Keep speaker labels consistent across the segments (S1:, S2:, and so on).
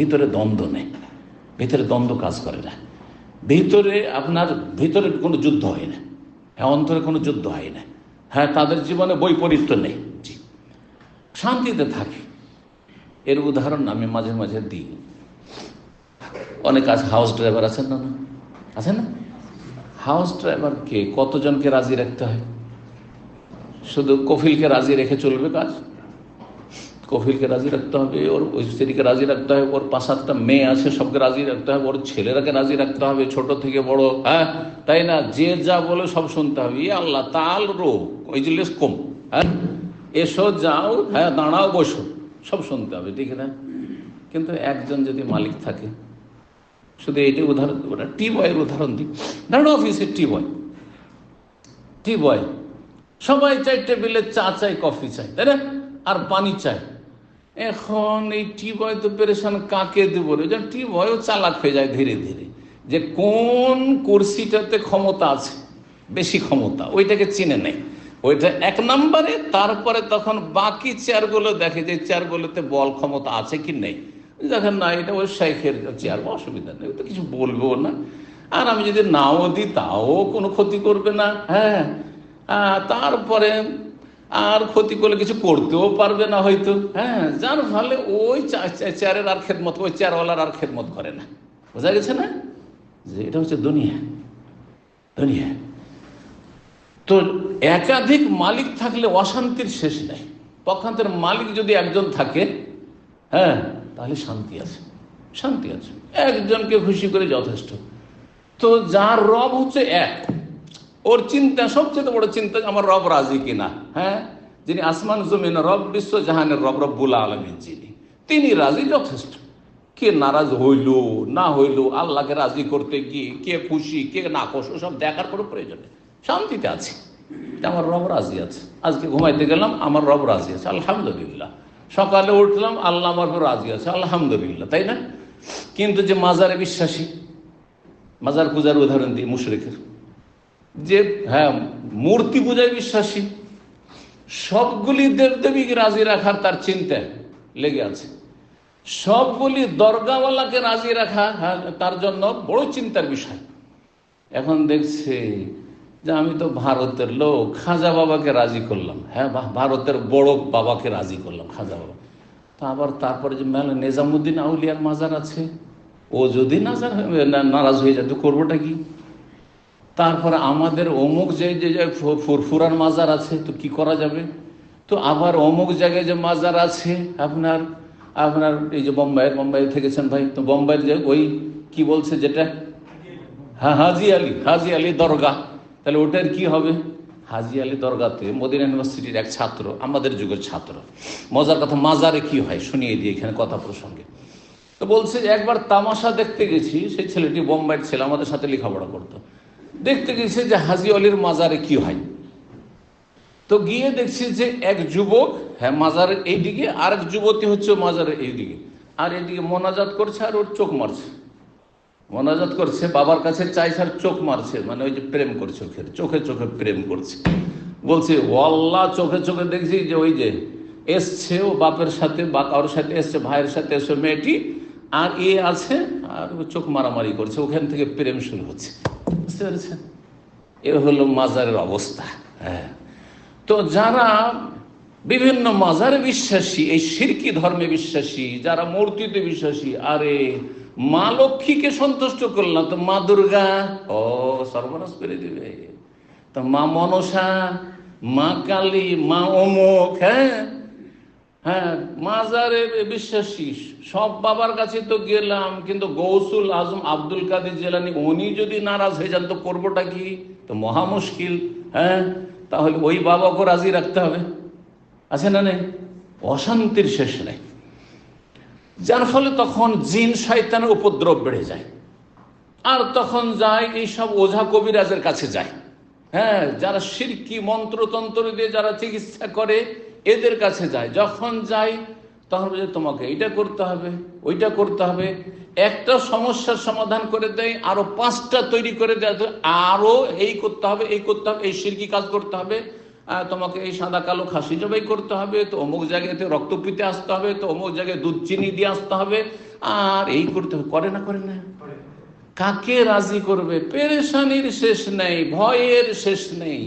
S1: ভিতরে দ্বন্দ্ব নেই। ভিতরে দ্বন্দ্ব কাজ করে না। ভিতরে আপনার ভিতরে কোনো যুদ্ধ হয় না। হ্যাঁ অন্তরে কোনো যুদ্ধ হয় না। হ্যাঁ তাদের জীবনে বৈপরীত্য নেই। জি। শান্তিতে থাকে। এর উদাহরণ আমি মাঝে মাঝে দিই। অনেক আজ হাউস ড্রাইভার আছেন না না? আছেন না? হাউস ড্রাইভারকে কতজনকে রাজি রাখতে হয়? শুধু কফিলকে রাজি রেখে চলবে কাজ? কফিলকে রাজি রাখতে হবে, ওর স্ত্রীকে রাজি রাখতে হবে, ওর পাঁচ সাতটা মেয়ে আছে, সবকে রাজি রাখতে হবে, ওর ছেলেরাকে রাজি রাখতে হবে, ছোট থেকে বড় হ্যাঁ? তাই না? যে যা বলে সব শুনতে হবে। ই আল্লাহ, তাল রো ওই যে লেস কম হ্যাঁ? এসো, যাও হ্যাঁ দাঁড়াও, বসো, সব শুনতে হবে, ঠিক না? কিন্তু একজন যদি মালিক থাকে, শুধু এইটাই উদাহরণ দেবো না টি বয়ের উদাহরণ দিই। ধরুন অফিসে টি বয় টি বয়, সবাই চাই টেবিলে চা চাই কফি চাই তাই না? আর পানি চাই এখন এই টি বয় তো পেরেশান কাকে দেবো রে? যেন টি বয়ও চালাক হয়ে যায় ধীরে ধীরে। যে কোন কুর্সিটাতে ক্ষমতা আছে, বেশি ক্ষমতা, ওইটাকে চিনে নেয়। ওইটা এক নম্বরে, তারপরে তখন বাকি চেয়ারগুলো দেখে যে চেয়ারগুলোতে বল ক্ষমতা আছে কি নেই। দেখেন না, এটা ওই শেখের চেয়ার, অসুবিধা নেই, তো কিছু বলব না। আর আমি যদি নাও দিই, তাও কোনো ক্ষতি করবে না। হ্যাঁ তারপরে আর ক্ষতি করলে কিছু করতেও পারবে না হয়তো। হ্যাঁ যার ফলে ওই চেয়ারের আর খেদমত, ওই চেয়ারওয়ালার আর খেদমত করে না। বোঝা গেছে না? যে এটা হচ্ছে দুনিয়া। দুনিয়া। তো একাধিক মালিক থাকলে অশান্তির শেষ নেই। পক্ষান্তের মালিক যদি একজন থাকে হ্যাঁ তাহলে শান্তি আছে। শান্তি আছে। একজনকে খুশি করে যথেষ্ট। তো যার রব হচ্ছে এক। ওর চিন্তা, সবচেয়ে বড় চিন্তা আমার রব রাজি কিনা হ্যাঁ? যিনি আসমান, জমিন, রব, বিশ্ব, জাহানের রব, রব্বুল আলমিন যিনি। তিনি রাজি যথেষ্ট। কে নারাজ হইল, না হইল, আল্লাহকে রাজি করতে গিয়ে কে খুশি, কে না খুশি সব দেখার কোনো প্রয়োজন নেই। শান্তিতে আছে। আমার রব রাজি আছে। আজকে ঘুমাইতে গেলাম, আমার রব রাজি আছে। আলহামদুলিল্লাহ। সকালে উঠলাম, আল্লাহ আমার রাজি আছে। আলহামদুলিল্লাহ, তাই না? কিন্তু যে মাজারে বিশ্বাসী, মাজার পূজার উদাহরণ দিই, মুশরিকের। যে হ্যাঁ মূর্তি পূজায় বিশ্বাসী সবগুলি দেবদেবীকে রাজি রাখার তার চিন্তায় লেগে আছে। সবগুলি দরগাওয়ালাকে রাজি রাখা হ্যাঁ, তার জন্য বড় চিন্তার বিষয়। এখন দেখছে যে আমি তো ভারতের লোক খাজা বাবাকে রাজি করলাম। হ্যাঁ ভারতের বড় বাবাকে রাজি করলাম খাজা বাবা। তা আবার তারপরে যে মেলা নিজামুদ্দিন আউলিয়ার মাজার আছে ও যদি নাজার নারাজ হয়ে যায় তো করবোটা কি? তারপরে আমাদের অমুক যে যে ফুরফুরার মাজার আছে, তো কি করা যাবে? তো আবার অমুক জায়গায় যে মাজার আছে, আপনার আপনার এই যে বোম্বাইয়ের বোম্বাই থেকেছেন ভাই, তো বোম্বাইয়ের যে ওই কি বলছে যেটা? হ্যাঁ হাজি আলী হাজি আলী দরগা। তাহলে ওটার কি হবে? হাজি আলী দরগাতে মদিনা ইউনিভার্সিটির এক ছাত্র, আমাদের যুগের ছাত্র। মজার কথা, মাজারে কি হয়? শুনিয়ে দিই এখানে কথা প্রসঙ্গে। তো বলছে একবার তামাশা দেখতে গেছি, সেই ছেলেটি বোম্বাইয়ের ছেলে, আমাদের সাথে লেখাপড়া করতো। দেখতে গেছে যে হাজি আলীর মাজারে কি হয়। তো গিয়ে দেখছি যে এক যুবক হ্যাঁ মাজারের এইদিকে আর এক যুবতী হচ্ছে মাজারের এইদিকে। আর এদিকে মোনাজাত করছে আর ওর চোখ মারছে। মোনাজাত করছে, বাবার কাছে চাইছে আর চোখ মারছে মানে ওই যে প্রেম করছে চোখের চোখে চোখে প্রেম করছে। বলছে ও আল্লাহ চোখে চোখে দেখছি যে ওই যে এসছে ও বাপের সাথে, বা কারোর সাথে এসছে, ভাইয়ের সাথে এসছে, মেয়েটি, আর এ আছে, আর ও চোখ মারামারি করছে, ওখান থেকে প্রেম শুরু হচ্ছে। বুঝতে পেরেছেন? এ হলো মাজারের অবস্থা হ্যাঁ। তো যারা বিভিন্ন মাজারে বিশ্বাসী, এই সিরকি ধর্মে বিশ্বাসী, যারা মূর্তিতে বিশ্বাসী, আরে মা লক্ষ্মীকে সন্তুষ্ট করলাম তো মা দুর্গা, ও সর্বনাশ করে দিবে। তো মা মনসা, মা কালী, মা অমুক হ্যাঁ। হ্যাঁ মাজারে বিশ্বাসী, সব বাবার কাছে তো গেলাম, কিন্তু গৌসুল আজম আব্দুল কাদের জেলানি, উনি যদি নারাজ হয়ে যান, তো করবোটা কি? তো মহা মুশকিল হ্যাঁ? তাহলে ওই বাবাকে রাজি রাখতে হবে। আছে না নেই? অশান্তির শেষ নেই। যার ফলে তখন জিন শয়তানের উপদ্রব বেড়ে যায়। আর তখন যায় এইসব ওঝা কবিরাজের কাছে যায়। হ্যাঁ যারা সিরকি মন্ত্রতন্ত্র দিয়ে যারা চিকিৎসা করে এদের কাছে যায়। যখন যাই, তখন বলছে তোমাকে এইটা করতে হবে, ওইটা করতে হবে। একটা সমস্যার সমাধান করে দেয়, আরও পাঁচটা তৈরি করে দেয় আরও এই করতে হবে, এই করতে হবে, এই সিরকি কাজ করতে হবে তোমাকে এই সাদা কালো খাসি জবাই করতে হবে, তো অমুক জায়গাতে রক্ত পিতে আসতে হবে, তো অমুক জায়গায় দুধ চিনি দিয়ে আসতে হবে, আর এই করতে হবে। করে না করে না। কাকে রাজি করবে? পেরেশানির শেষ নেই, ভয়ের শেষ নেই।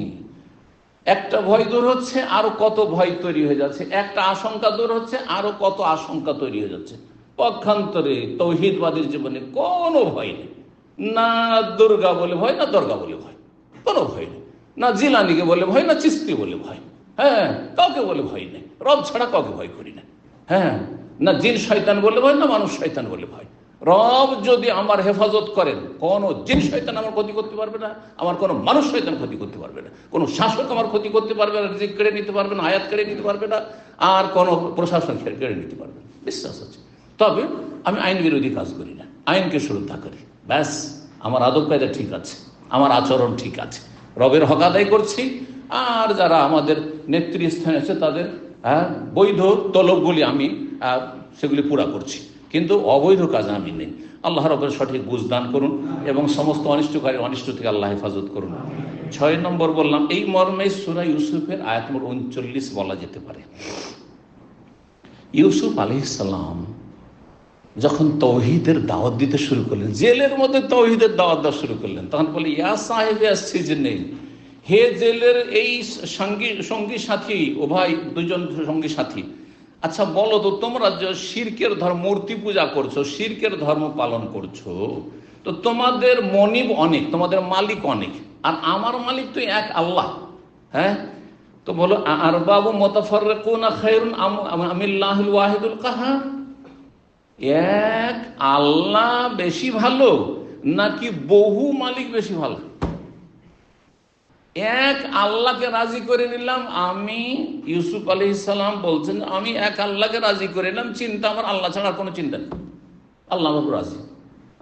S1: একটা ভয় দূর হচ্ছে, আরও কত ভয় তৈরি হয়ে যাচ্ছে। একটা আশঙ্কা দূর হচ্ছে, আরও কত আশঙ্কা তৈরি হয়ে যাচ্ছে। পক্ষান্তরে তৌহিদবাদীর জীবনে কোনো ভয় নেই। না দুর্গা বলে ভয়, না দুর্গা বলে ভয়, কোনো ভয় নেই। না জিলানিকে বলে ভয়, না চিস্তি বলে ভয়। হ্যাঁ কাউকে বলে ভয় নেই। রব ছাড়া কাউকে ভয় করি না। হ্যাঁ না জিন শয়তান বলে ভয়, না মানুষ শয়তান বলে ভয়। রব যদি আমার হেফাজত করেন কোনো জিন শয়তান আমার ক্ষতি করতে পারবে না আমার কোনো মানুষ শয়তান ক্ষতি করতে পারবে না কোনো শাসক আমার ক্ষতি করতে পারবে না রিজিক কেড়ে নিতে পারবে না আয়াত কেড়ে নিতে পারবে না আর কোনো প্রশাসন কেড়ে কেড়ে নিতে পারবে না। বিশ্বাস আছে। তবে আমি আইন বিরোধী কাজ করি না আইনকে শ্রদ্ধা করি। ব্যাস আমার আদব কায়দা ঠিক আছে আমার আচরণ ঠিক আছে রবের হক আদায় করছি আর যারা আমাদের নেতৃস্থানে আছে তাদের হ্যাঁ, বৈধ তলবগুলি আমি সেগুলি পুরা করছি। কিন্তু অবৈধ কাজ আমি নেই। আল্লাহ রবের সঠিক বুঝদান করুন এবং সমস্ত অনিষ্টকারী অনিষ্ট থেকে আল্লাহ হেফাজত করুন। ছয় নম্বর বললাম, এই মর্মে সুরা ইউসুফের আয়াত নম্বর উনচল্লিশ বলা যেতে পারে। ইউসুফ আলহিসাল্লাম যখন তৌহিদের দাওয়াত দিতে শুরু করলেন, জেলের মধ্যে তৌহিদের দাওয়াত দেওয়া শুরু করলেন, তখন বলে, ইয়া সাহেবে আসছে যে নেই। হে জেলের এই সঙ্গী সঙ্গী সাথী ও ভাই দুজন সঙ্গী সাথী আচ্ছা বলো তো, তোমরা যে শিরকের ধর্ম, মূর্তি পূজা করছ, শিরকের ধর্ম পালন করছ, তো তোমাদের মনিব অনেক, তোমাদের মালিক অনেক, আর আমার মালিক তো এক আল্লাহ হ্যাঁ? তো বলো আর বাবু মোতাফর ওয়াহিদুল কাহার? এক আল্লাহ বেশি ভালো, নাকি বহু মালিক বেশি ভালো? এক আল্লাহকে রাজি করে নিলাম। আমি ইউসুফ আলি ইসালাম বলছেন, আমি এক আল্লাহকে রাজি করে নিলাম, চিন্তা আমার আল্লাহ ছাড়া কোনো চিন্তা নেই। আল্লাহ আমার রাজি।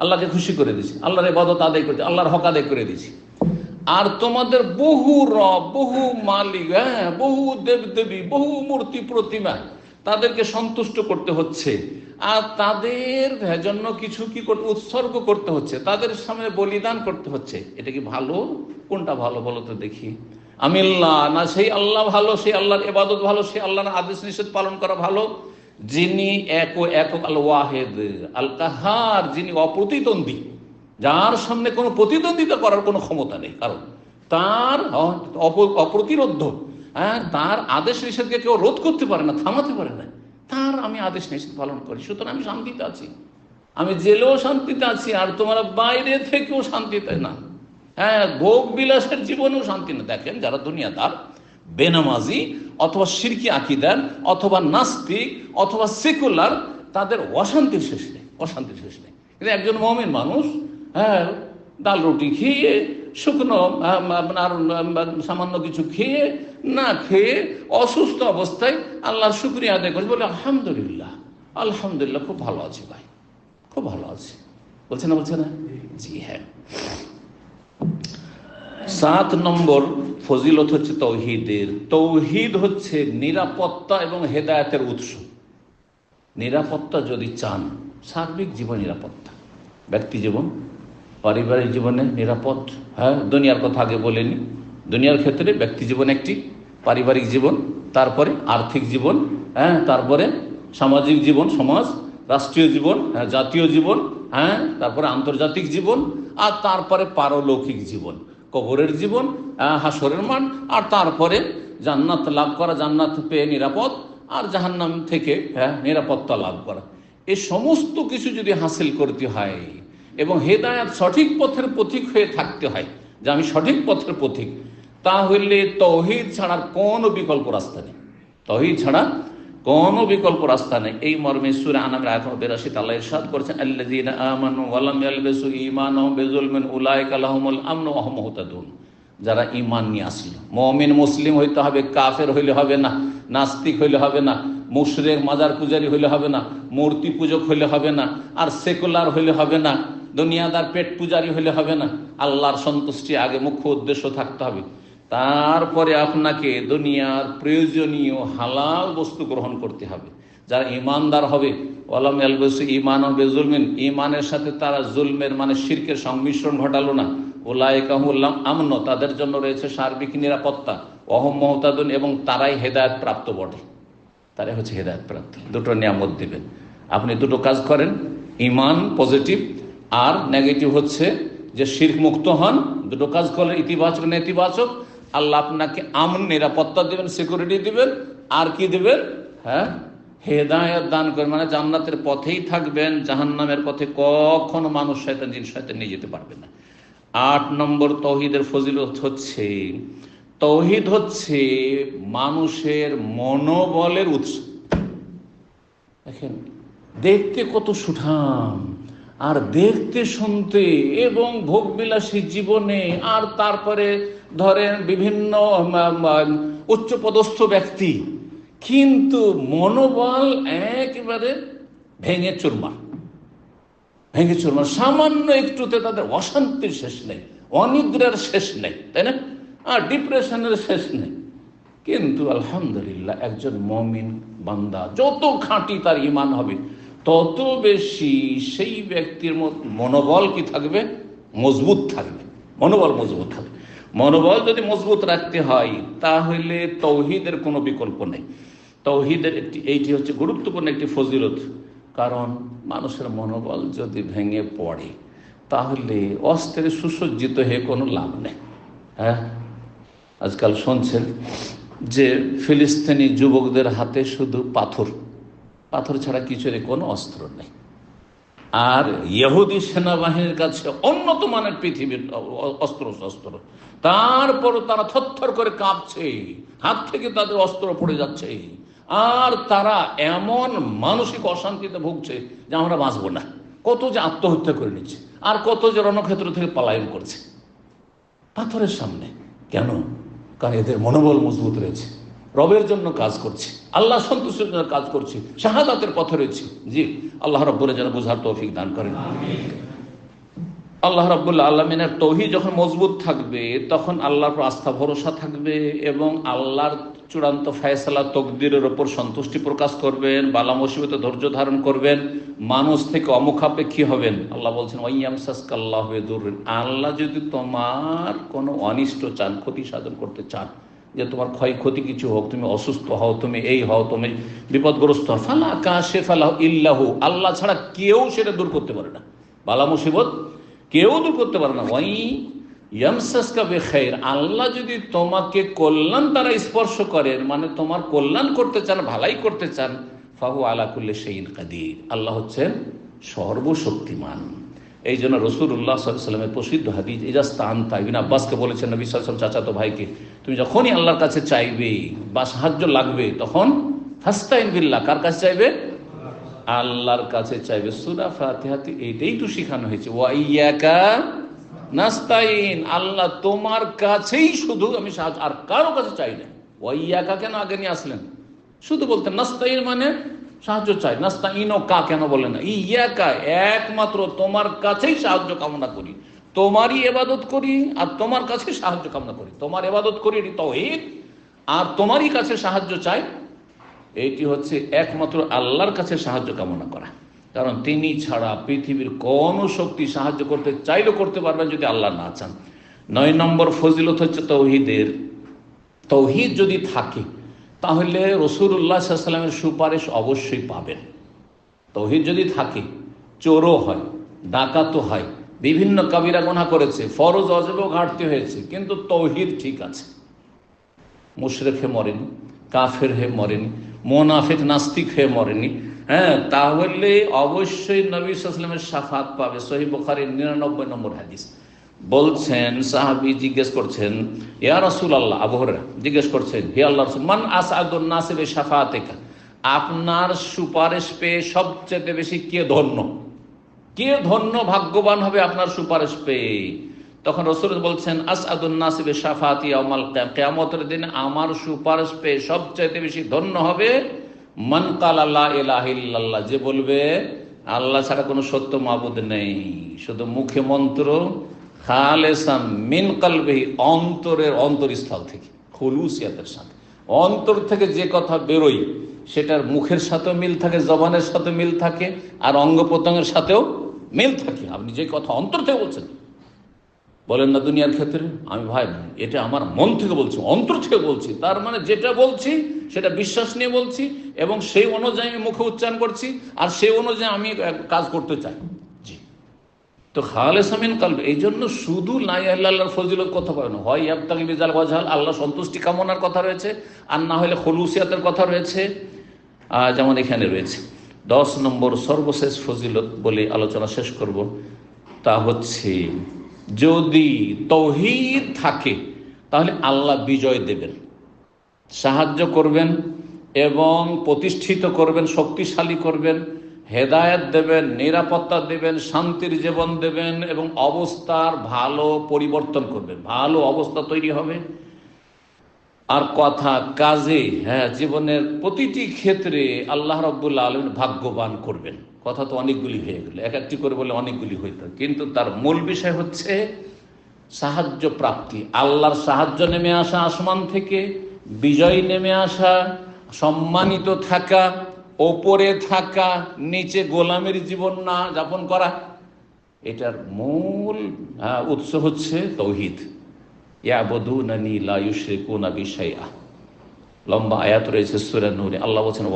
S1: আল্লাহকে খুশি করে দিছি আল্লাহর এবাদত আদায় করেছি, আল্লাহর হক আদায় করে দিছি আর তোমাদের বহু রব, বহু মালিক হ্যাঁ বহু দেবদেবী, বহু মূর্তি প্রতিমা তাদেরকে সন্তুষ্ট করতে হচ্ছে। আর তাদের জন্য কিছু কি করতে উৎসর্গ করতে হচ্ছে। তাদের সামনে বলিদান করতে হচ্ছে। এটা কি ভালো? কোনটা ভালো বলো তো দেখি। আমিল্লাহ না, সেই আল্লাহ ভালো, সেই আল্লাহর এবাদত ভালো, সেই আল্লাহর আদেশ নিষেধ পালন করা ভালো। যিনি এক ও একক আল ওয়াহেদ আল কাহার যিনি অপ্রতিদ্বন্দ্বী। যার সামনে কোনো প্রতিদ্বন্দ্বিতা করার কোনো ক্ষমতা নেই। কারণ তার অপ- অপ্রতিরোধ্য হ্যাঁ তার আদেশ নিষেধকে কেউ রোধ করতে পারে না, থামাতে পারে না। তার আমি আদেশ নিষেধ পালন করি, সুতরাং আমি শান্তিতে আছি। আমি জেলেও শান্তিতে আছি, আর তোমরা বাইরে থেকেও শান্তিতে না। হ্যাঁ ভোগ বিলাসের জীবনেও শান্তি না। দেখেন, যারা দুনিয়াদার, বেনামাজি, অথবা সিরকি আকিদার, অথবা নাস্তিক, অথবা সেকুলার, তাদের অশান্তির শেষ নেই, অশান্তির শেষ নেই। কিন্তু একজন মমিন মানুষ হ্যাঁ ডাল রুটি খেয়ে, শুকনো আপনার সামান্য কিছু খেয়ে না খেয়ে অসুস্থ অবস্থায় আল্লাহর শুক্রিয়া আদায় করে বলে, আলহামদুলিল্লাহ। আলহামদুলিল্লাহ, খুব ভালো আছি ভাই। খুব ভালো আছি। বলছে না বলছে না? জি হ্যাঁ। সাত নম্বর ফজিলত হচ্ছে তৌহিদের। তৌহিদ হচ্ছে নিরাপত্তা এবং হেদায়তের উৎস। নিরাপত্তা যদি চান, সার্বিক জীবন নিরাপত্তা। ব্যক্তি জীবন, পারিবারিক জীবনে নিরাপদ। হ্যাঁ দুনিয়ার কথা আগে বলেনি। দুনিয়ার ক্ষেত্রে ব্যক্তি জীবন একটি পারিবারিক জীবন তারপরে আর্থিক জীবন হ্যাঁ তারপরে সামাজিক জীবন সমাজ রাষ্ট্রীয় জীবন হ্যাঁ জাতীয় জীবন হ্যাঁ তারপরে আন্তর্জাতিক জীবন আর তারপরে পারলৌকিক জীবন। কবরের জীবন আহ, হাসরের মান আর তারপরে জান্নাত লাভ করা জান্নাত পেয়ে নিরাপদ আর জাহান্নাম থেকে হ্যাঁ নিরাপত্তা লাভ করা। এই সমস্ত কিছু যদি হাসিল করতে হয় এবং হেদায়াত সঠিক পথের পথিক হয়ে থাকতে হয় যে আমি সঠিক পথের পথিক তাহলে তৌহিদ ছাড়ার কোনো বিকল্প রাস্তা নেই। তহিদ ছাড়া কোনো বিকল্প রাস্তা নেই। এই মর্মে সুরে আনামের আয়াত বেরাশি আল্লাহ ইরশাদ করেছেন, আল্লাযীনা আমানু ওয়া লাম ইয়ালবিসু ঈমানাহুম বিযুলমিন উলাইকা লাহুমুল আমনু ওয়া হুম মুহতাদুন। যারা ঈমান নিয়ে আসলো, মুমিন মুসলিম হইতে হবে, কাফের হইলে হবে না, নাস্তিক হইলে হবে না, মুশরিক, মাজার পূজারি হইলে হবে না, মূর্তি পূজক হইলে হবে না, আর সেকুলার হইলে হবে না, দুনিয়াদার পেট পূজারি হইলে হবে না, আল্লাহর সন্তুষ্টি আগে মুখ্য উদ্দেশ্য থাকতে হবে। তারপরে আপনাকে দুনিয়ার প্রয়োজনীয় হালাল বস্তু গ্রহণ করতে হবে। যারা ইমানদার হবে ওলাম আলবসু ইমান বেজুলমিন ইমানের সাথে তারা জুলমের মানে শিরকের সংমিশ্রণ ঘটালো না। ওলাইকাহুল্লাম আমন, তাদের জন্য রয়েছে সার্বিক নিরাপত্তা। অহম মহতাদুন এবং তারাই হেদায়ত প্রাপ্ত বটে। তারাই হচ্ছে হেদায়ত প্রাপ্ত। দুটো নিয়ামত দিবেন। আপনি দুটো কাজ করেন ইমান পজিটিভ আর নেগেটিভ হচ্ছে যে শির্ক মুক্ত হন, দুটো কাজ করলে ইতিবাচক, নেতিবাচক। আল্লাহ আপনাকে আমন নিরাপত্তা দিবেন সিকিউরিটি দিবেন, আর কি দিবেন? হ্যাঁ? হেদায়ত দান করেন মানে জান্নাতের পথেই থাকবেন, জাহান্নামের পথে কখনো মানুষ শয়তান, জিন শয়তান নিয়ে যেতে পারবে না। আট নম্বর তৌহিদের ফজিলত হচ্ছে, তৌহিদ হচ্ছে মানুষের মনোবলের উৎস। দেখেন, দেখতে কত সুঠাম, আর দেখতে শুনতে এবং ভোগবিলাসী জীবনে, আর তারপরে ধরেন বিভিন্ন উচ্চপদস্থ ব্যক্তি, কিন্তু মনোবল একেবারে ভেঙে চুরমা ভেঙে চুরমা সামান্য একটুতে তাদের অশান্তির শেষ নেই, অনিদ্রার শেষ নেই, তাই না? আর ডিপ্রেশনের শেষ নেই। কিন্তু আলহামদুলিল্লাহ, একজন মমিন বান্দা, যত খাঁটি তার ইমান হবে, তত বেশি সেই ব্যক্তির মনোবল কি থাকবে? মজবুত থাকবে। মনোবল মজবুত থাকবে। মনোবল যদি মজবুত রাখতে হয়, তাহলে তৌহিদের কোনো বিকল্প নেই। তৌহিদের একটি, এইটি হচ্ছে গুরুত্বপূর্ণ একটি ফজিলত। কারণ মানুষের মনোবল যদি ভেঙে পড়ে, তাহলে অস্ত্রে সুসজ্জিত হয়ে কোনো লাভ নেই। হ্যাঁ? আজকাল শুনছেন যে ফিলিস্তিনি যুবকদের হাতে শুধু পাথর। পাথর ছাড়া কিছুর কোনো অস্ত্র নেই। আর ইহুদি সেনাবাহিনীর কাছে উন্নত মানের পৃথিবীর অস্ত্র শস্ত্র তারপর তারা থরথর করে কাঁপছে। হাত থেকে তাদের অস্ত্র পড়ে যাচ্ছে। আর তারা এমন মানসিক অশান্তিতে ভুগছে যে আমরা বাঁচবো না। কত যে আত্মহত্যা করে নিচ্ছে। আর কত যে রণক্ষেত্র থেকে পলায়ন করছে। পাথরের সামনে। কেন? কারণ এদের মনোবল মজবুত রয়েছে। রবের জন্য কাজ করছে, আল্লাহ সন্তুষ্টের জন্য কাজ করছি, শাহাদাতের পথে রয়েছে। জি, আল্লাহ রব্বরে যেন বোঝার তৌফিক দান করেন। আল্লাহ রব্বুল্লা আলমিনের তৌহি যখন মজবুত থাকবে, তখন আল্লাহর আস্থা, ভরসা থাকবে এবং আল্লাহর চূড়ান্ত ফায়সালা তকদিরের ওপর সন্তুষ্টি প্রকাশ করবেন, বালা মুসিবতে ধৈর্য ধারণ করবেন, মানুষ থেকে অমুখাপেক্ষী হবেন। আল্লাহ বলছেন ওয়াইয়াম সাসকাল্লাহ আল্লাহ যদি তোমার কোনো অনিষ্ট চান, ক্ষতি সাধন করতে চান যে তোমার ক্ষয়ক্ষতি কিছু হোক, তুমি অসুস্থ হও, তুমি এই হও, তুমি বিপদগ্রস্ত হও, ফালা কাশে আল্লাহ ছাড়া কেউ সেটা দূর করতে পারে না। বালা মুসিবত কেউ দূর করতে পারে না। ওই ইয়ামসাসকা বেখাইর, আল্লাহ যদি তোমাকে কল্যাণ তারা স্পর্শ করেন মানে তোমার কল্যাণ করতে চান, ভালাই করতে চান, ফাহু আলা করলে সেই কাদির। আল্লাহ হচ্ছেন সর্বশক্তিমান। এই জন্য রসুল্লাহ সাল্লামের প্রসিদ্ধ হাদিজ এজাস্তান তাইবিন আব্বাসকে বলেছেন নবী সাল্লাম চাচাতো ভাইকে, তুমি যখনই আল্লাহর কাছে চাইবে বা সাহায্য লাগবে, তখন ফাস্তাইন বিল্লাহ, কার কাছে চাইবে? আল্লাহর কাছে চাইবে। সুরা ফাতিহাতে এইটাই তো শেখানো হয়েছে ওয়াইয়াকা নাস্তাইন আল্লাহ তোমার কাছেই শুধু আমি সাহায্য, আর কারও কাছে চাই না। ওয়াইয়াকা কেন আগে নিয়ে আসলেন? শুধু বলতেন, নাস্তাইন মানে সাহায্য চাই। নাস্তা ইনো কা কেন বলে না? ইয়াকা একমাত্র তোমার কাছেই সাহায্য কামনা করি। তোমারই এবাদত করি আর তোমার কাছে সাহায্য কামনা করি। তোমার এবাদত করি, এটি তহিদ। আর তোমারই কাছে সাহায্য চাই, এটি হচ্ছে একমাত্র আল্লাহর কাছে সাহায্য কামনা করা। কারণ তিনি ছাড়া পৃথিবীর কোন শক্তি সাহায্য করতে, চাইলেও করতে পারবেন যদি আল্লাহ না চান। নয় নম্বর ফজিলত হচ্ছে তৌহিদের। তৌহিদ যদি থাকে তাহলে রসুল্লাহ সাল্লামের সুপারিশ অবশ্যই পাবেন। তৌহিদ যদি থাকে, চোরও হয়, ডাকাতও হয়, বিভিন্ন কাবিরা গোনা করেছে, ফরজ অজবেও ঘাটতি হয়েছে, কিন্তু তৌহিদ ঠিক আছে। মুশরেফ মরেনি, কাফের হে মরেনি, মোনাফেক, নাস্তিক হয়ে মরেনি। হ্যাঁ তাহলে অবশ্যই নবী সাল্লামের সাফাত পাবে। সহি বখারির নিরানব্বই নম্বর হাদিস। বলছেন, সাহাবি জিজ্ঞেস করছেন, ইয়া রসুল আল্লাহ আবহরা জিজ্ঞেস করছেন, হে আল্লাহ রসুল, মান আসাদুল নাসিবে আপনার সুপারিশ পেয়ে সবচেয়ে বেশি কে ধন্য? কে ধন্য ভাগ্যবান হবে আপনার সুপারিশ পেয়ে? তখন রসুল বলছেন আসাদুল নাসিবে সাফাতি আমাল কেয়ামতের দিন আমার সুপারিশ পেয়ে সবচাইতে বেশি ধন্য হবে মান কাল আল্লাহ এলাহিল্লাহ যে বলবে, আল্লাহ ছাড়া কোনো সত্য মাবুদ নেই। শুধু মুখে মন্ত্র খালেসান মিন কালবেহি অন্তরের অন্তরস্থল থেকে, খুলুসিয়াতের সাথে। অন্তর থেকে যে কথা বেরোই সেটার মুখের সাথেও মিল থাকে, জবানের সাথে মিল থাকে, আর অঙ্গ প্রত্যঙ্গের সাথেও মিল থাকে। আপনি যে কথা অন্তর থেকে বলছেন, বলেন না দুনিয়ার ক্ষেত্রে? আমি ভাই, এটা আমার মন থেকে বলছি, অন্তর থেকে বলছি। তার মানে যেটা বলছি, সেটা বিশ্বাস নিয়ে বলছি, এবং সেই অনুযায়ী আমি মুখে উচ্চারণ করছি, আর সেই অনুযায়ী আমি কাজ করতে চাই। তো খালে সামিন কাল এই জন্য শুধু লাই আল্লাহর ফজিলত কথা পাবে না। হয় ইয়াবতাকি বিজাল ওয়াজাল আল্লাহ সন্তুষ্টি কামনার কথা রয়েছে, আর না হলে খলুসিয়াতের কথা রয়েছে যেমন এখানে রয়েছে। দশ নম্বর সর্বশেষ ফজিলত বলে আলোচনা শেষ করব, তা হচ্ছে, যদি তৌহিদ থাকে, তাহলে আল্লাহ বিজয় দেবেন। সাহায্য করবেন এবং প্রতিষ্ঠিত করবেন, শক্তিশালী করবেন হেদায়েত দেবেন, নিরাপত্তা দেবেন, শান্তির জীবন দেবেন এবং অবস্থার ভালো পরিবর্তন করবেন। ভালো অবস্থা তৈরি হবে। আর কথা কাজে হ্যাঁ জীবনের প্রতিটি ক্ষেত্রে আল্লাহ রব্বুল্লা আলম ভাগ্যবান করবেন। কথা তো অনেকগুলি হয়ে গেল। এক একটি করে বলে অনেকগুলি হইতো কিন্তু তার মূল বিষয় হচ্ছে সাহায্য প্রাপ্তি। আল্লাহর সাহায্য নেমে আসা আসমান থেকে, বিজয় নেমে আসা, সম্মানিত থাকা ওপরে থাকা, নিচে গোলামের জীবন না যাপন করা, এটার মূল উৎস হচ্ছে তৌহিদ। লম্বা আল্লাহ বলছেন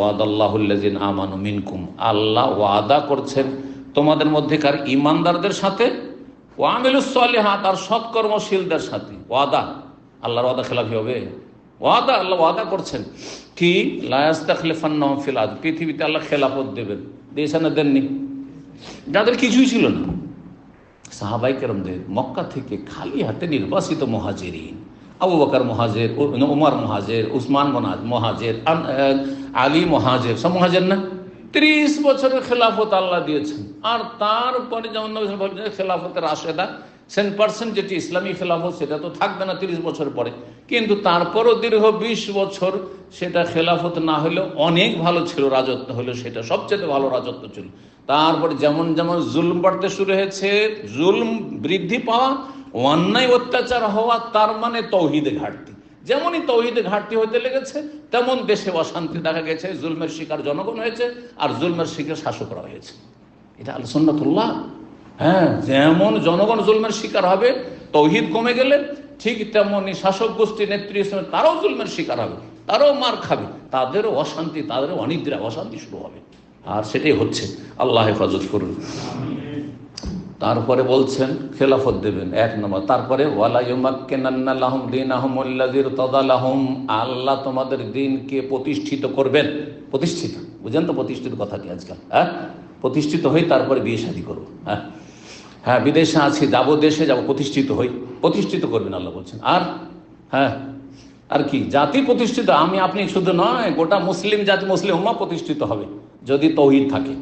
S1: মিনকুম। আল্লাহ ওয়াদা করছেন তোমাদের মধ্যেকার ইমানদারদের সাথে সৎকর্মশীলদের সাথে। ওয়াদা। আল্লাহর ওয়াদা খেলাফি হবে। ওয়াদা, আল্লাহ ওয়াদা করছেন। কি? আরদ। পৃথিবীতে আল্লাহ খেলাফত দেবেন। দিয়েছেন না দেননি। যাদের কিছুই ছিল না। সাহাবাই কেরমদের মক্কা থেকে খালি হাতে নির্বাসিত মহাজেরিন। আবু বকার মহাজের উমার মহাজের, উসমান মহাজের আলী মহাজের, সব মহাজের না? ত্রিশ বছরের খেলাফত আল্লাহ দিয়েছেন। আর তারপরে যেমন খেলাফতের আশেদা সেন পার্সেন্ট যেটি ইসলামী খেলাফত, সেটা তো থাকবে না তিরিশ বছর পরে। কিন্তু তারপরও দীর্ঘ বিশ বছর সেটা খেলাফত না হলেও অনেক ভালো ছিল রাজত্ব হলো, সেটা সবচেয়ে ভালো রাজত্ব ছিল। তারপরে যেমন যেমন জুলম বাড়তে শুরু হয়েছে, জুলম বৃদ্ধি পাওয়া, অন্যায় অত্যাচার হওয়া, তার মানে তৌহিদে ঘাটতি। যেমনই তৌহিদে ঘাটতি হতে লেগেছে, তেমন দেশে অশান্তি দেখা গেছে, জুলমের শিকার জনগণ হয়েছে, আর জুলমের শিকার শাসকরা হয়েছে। এটা আলোচনাতুল্লাহ হ্যাঁ যেমন জনগণ জুলমের শিকার হবে, তৌহিদ কমে গেলে ঠিক তেমনই শাসক গোষ্ঠী নেত্রী তারাও জুলমের শিকার হবে, তারাও মার খাবে, তাদেরও অশান্তি, তাদেরও অনিদ্রা, অশান্তি শুরু হবে। আর সেটাই হচ্ছে, আল্লাহ হেফাজত করুন। তারপরে বলছেন, খেলাফত দেবেন, এক নম্বর। তারপরে আল্লাহ তোমাদের দিনকে প্রতিষ্ঠিত করবেন। প্রতিষ্ঠিত, বুঝেন তো প্রতিষ্ঠিত কথাটি আজকাল হ্যাঁ? প্রতিষ্ঠিত হয়ে তারপরে বিয়ে শাদী করব হ্যাঁ? হ্যাঁ বিদেশে আছি, যাব দেশে, যাব প্রতিষ্ঠিত হই। প্রতিষ্ঠিত করবেন, আল্লাহ বলছেন। আর হ্যাঁ আর কি? জাতি প্রতিষ্ঠিত, আমি আপনি শুধু নয়, গোটা মুসলিম জাতি, মুসলিম উম্মা প্রতিষ্ঠিত হবে, যদি তৌহিদ থাকে।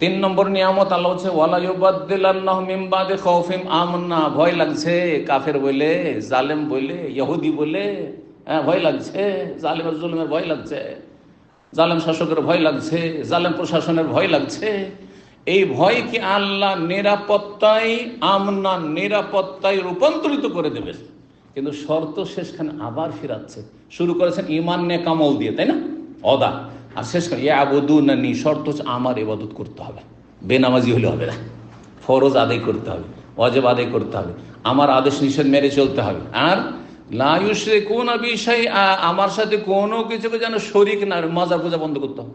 S1: তিন নম্বর নিয়ামত, আল্লাহ হচ্ছে ওয়ালাইবাদ্দিল্লাহ মিমবাদে খৌফিম আমনা ভয় লাগছে, কাফের বলে জালেম বলে ইহুদি বলে হ্যাঁ ভয় লাগছে, জালেমের জুলুমের ভয় লাগছে, জালেম শাসকের ভয় লাগছে, জালেম প্রশাসনের ভয় লাগছে। এই ভয় কি আল্লাহ নিরাপত্তায়, আমনা নিরাপত্তায় রূপান্তরিত করে দেবে কিন্তু শর্ত শেষখানে আবার ফিরাচ্ছে। শুরু করেছেন ইমান নে কামল দিয়ে, তাই না? অদা। আর শেষখানে ইয়া আবদু না নি শর্ত হচ্ছে আমার এবাদত করতে হবে। বেনামাজি হলে হবে না। ফরজ আদায় করতে হবে অজেব আদায় করতে হবে। আমার আদেশ নিষেধ মেরে চলতে হবে। আর লায়ুসে কোন বিষয় আমার সাথে কোনো কিছুকে যেন শরিক না, মাজার পূজা বন্ধ করতে হবে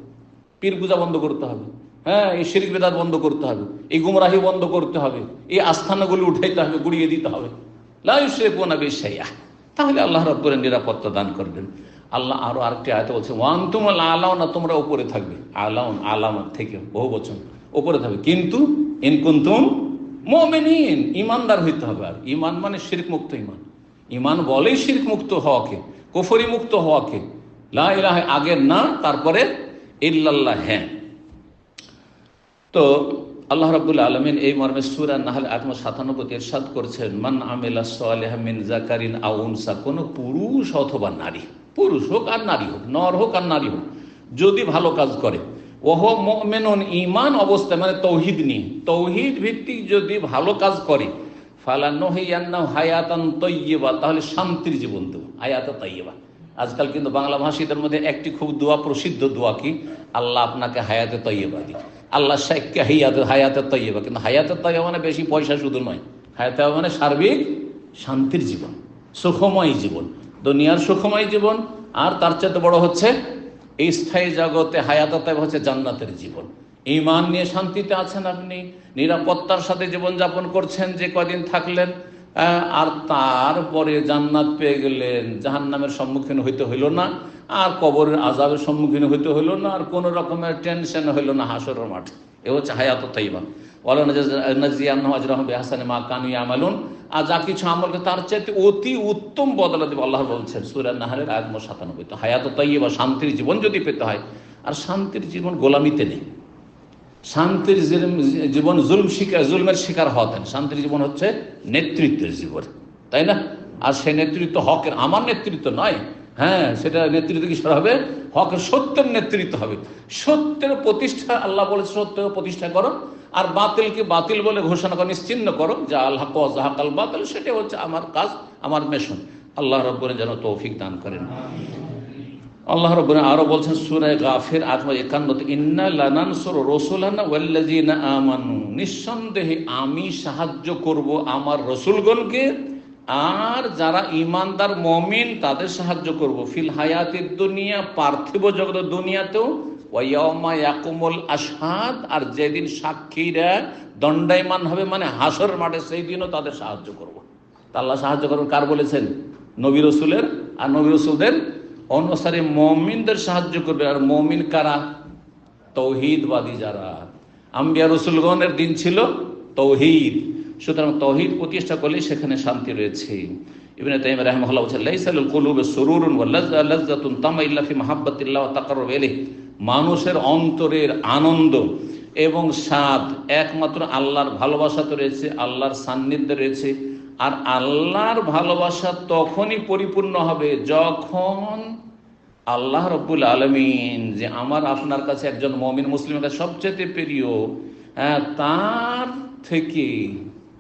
S1: পীর পূজা বন্ধ করতে হবে। হ্যাঁ এই শিরিক বেদাত বন্ধ করতে হবে, এই গুমরাহি বন্ধ করতে হবে, এই আস্থানাগুলি উঠাইতে হবে, গুড়িয়ে দিতে হবে। তাহলে আল্লাহ রব করে নিরাপত্তা দান করবেন। আল্লাহ আরও আরেকটি আয়তে বলছে ওয়ান তুমাল আলাও না, তোমরা উপরে থাকবে। আলাউন আলামত থেকে বহু বচন, উপরে থাকবে। কিন্তু ইনকুন্তুম মোমেনিন ইমানদার হইতে হবে আর। ইমান মানে শিরক মুক্ত ইমান ইমান বলেই শিরক মুক্ত হওয়াকে কুফরি মুক্ত হওয়াকে। লা আগের না, তারপরে ইল্লাল্লাহ হ্যাঁ। তো আল্লাহ রাবুল আলমিন এই মর্মে সুরা নাহলে আত্ম সাতানব্বই এরশাদ করছেন, মান আমেলা সালেহ মিন জাকারিন আউনসা কোনো পুরুষ অথবা নারী, পুরুষ হোক আর নারী হোক, নর হোক আর নারী হোক, যদি ভালো কাজ করে, ওহ মেনন ইমান অবস্থায় মানে তৌহিদ নিয়ে, তৌহিদ ভিত্তিক যদি ভালো কাজ করে ফালা নহিয়ান্না হায়াতান তৈয়বা তাহলে শান্তির জীবন দেব, হায়াতা তৈয়বা আজকাল কিন্তু বাংলা ভাষীদের মধ্যে একটি খুব দোয়া, প্রসিদ্ধ দোয়া কি? আল্লাহ আপনাকে হায়াতে তৈয়বা দিই আল্লাহ শেখকে হায়াতে হায়াতে তৈয়বা কিন্তু হায়াতে তৈয়বা মানে বেশি পয়সা শুধু নয় হায়াতে মানে সার্বিক শান্তির জীবন, সুখময় জীবন। দুনিয়ার সুখময় জীবন, আর তার চাইতে বড় হচ্ছে এই স্থায়ী জগতে হায়াততায় হচ্ছে জান্নাতের জীবন। ইমান নিয়ে শান্তিতে আছেন আপনি, নিরাপত্তার সাথে জীবনযাপন করছেন যে কদিন থাকলেন আর তারপরে জান্নাত পেয়ে গেলেন, জাহান্নামের সম্মুখীন হইতে হইল না, আর কবরের আজাবের সম্মুখীন হইতে হইল না, আর কোনো রকমের টেনশন হইল না হাসরের মাঠে। এ হচ্ছে হায়াত তাইবা। মা আমালুন আর যা কিছু তার অতি উত্তম বলছেন সাতানব্বই। শান্তির জীবন যদি পেতে হয়, আর শান্তির জীবন গোলামিতে নেই। শান্তির জীবন- জুলম শিকার জুলমের শিকার হতেন শান্তির জীবন হচ্ছে নেতৃত্বের জীবন, তাই না? আর সেই নেতৃত্ব হকের আমার নেতৃত্ব নয়। হ্যাঁ সেটা নেতৃত্ব কিসের হবে? হকের সত্যের নেতৃত্ব হবে। সত্যের প্রতিষ্ঠা, আল্লাহ বলে সত্য প্রতিষ্ঠা করো। আর বাতিলকে বাতিল বলে ঘোষণা করো, নিশ্চিন্ন করো। যা আল্লাহ জাহাকাল বাতিল সেটা হচ্ছে আমার কাজ, আমার মেশন আল্লাহ রব্বরে যেন তৌফিক দান করেন। আল্লাহ রব্বুল আরও বলছেন, সূরা গাফির, আত্মা একান্নতে, ইন্না লানানসুর রাসূলানা ওয়াল্লাযিনা আমানু। নিঃসন্দেহে আমি সাহায্য করব আমার রসুলগণকে, আর যারা ইমানদার মমিন, তাদের সাহায্য করব। ফিল হায়াতের দুনিয়া, পার্থিব জগতের দুনিয়াতেও ওয়াইয়াউমা ইয়াকুমুল আশহাদ, আর যেদিন সাক্ষীরা দণ্ডায়মান হবে মানে হাসর মাঠে, সেই দিনও তাদের সাহায্য করব। তা আল্লাহ সাহায্য করবেন কার বলেছেন? নবী রসুলের, আর নবী রসুলদের অনুসারে মমিনদের সাহায্য করবে। আর মমিন কারা? তৌহিদবাদী যারা। আম্বিয়া রসুলগণের দিন ছিল তৌহিদ। সুতরাং তৌহিদ প্রতিষ্ঠা করলে সেখানে শান্তি রয়েছে। মানুষের অন্তরের আনন্দ এবং স্বাদ একমাত্র আল্লাহর ভালোবাসাতে রয়েছে, আল্লাহর সান্নিধ্যে রয়েছে। আর আল্লাহর ভালোবাসা তখনই পরিপূর্ণ হবে যখন আল্লাহ রব্বুল আলমিন, যে আমার আপনার কাছে একজন মমিন মুসলিমের কাছে সবচেয়ে প্রিয় হ্যাঁ তার থেকে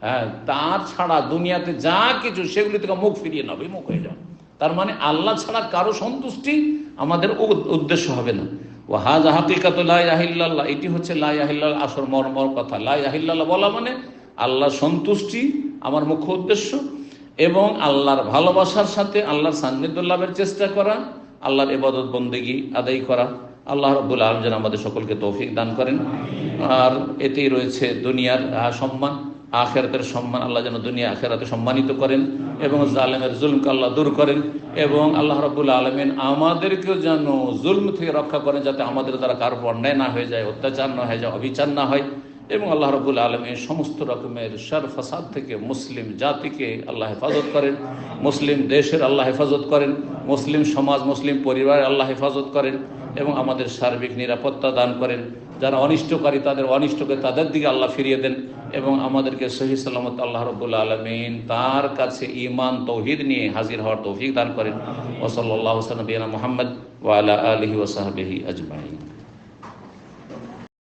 S1: হ্যাঁ তার ছাড়া দুনিয়াতে যা কিছু সেগুলি থেকে মুখ ফিরিয়ে নেবে মুখ হয়ে যাবে তার মানে আল্লাহ ছাড়া কারও সন্তুষ্টি আমাদের উদ্দেশ্য হবে না। ও হাজ হাকিকাত লাহিল্লাহ এটি হচ্ছে লাই লাহিল্লাহ আসর মর্মর কথা। লাই লাহিল্লাহ বলা মানে আল্লাহ সন্তুষ্টি আমার মুখ্য উদ্দেশ্য, এবং আল্লাহর ভালোবাসার সাথে আল্লাহর সান্নিধ্য লাভের চেষ্টা করা, আল্লাহর এবাদত বন্দেগি আদায় করা। আল্লাহ রব্বুল আলম যেন আমাদের সকলকে তৌফিক দান করেন। আর এতেই রয়েছে দুনিয়ার সম্মান, আখেরাতের সম্মান। আল্লাহ যেন দুনিয়া আখেরাতে সম্মানিত করেন এবং জালেমের জুলমকে আল্লাহ দূর করেন। এবং আল্লাহ রব্বুল আলমিন আমাদেরকেও যেন জুলম থেকে রক্ষা করেন, যাতে আমাদের দ্বারা কারও অন্যায় না হয়ে যায়, অত্যাচার না হয়ে যায়, অবিচার না হয়। এবং আল্লাহ রবুল আলমী সমস্ত রকমের শার ফাসাদ থেকে মুসলিম জাতিকে আল্লাহ হেফাজত করেন, মুসলিম দেশের আল্লাহ হেফাজত করেন, মুসলিম সমাজ, মুসলিম পরিবার আল্লাহ হেফাজত করেন এবং আমাদের সার্বিক নিরাপত্তা দান করেন। যারা অনিষ্টকারী, তাদের অনিষ্টকে তাদের দিকে আল্লাহ ফিরিয়ে দেন এবং আমাদেরকে সহি সালামত আল্লাহ রবুল আলমিন তার কাছে ইমান তৌহিদ নিয়ে হাজির হওয়ার তৌফিক দান করেন। ওসল্লাহ মোহাম্মদ ওয়ালা আলহি ওসাহাবিহি আজমাইন।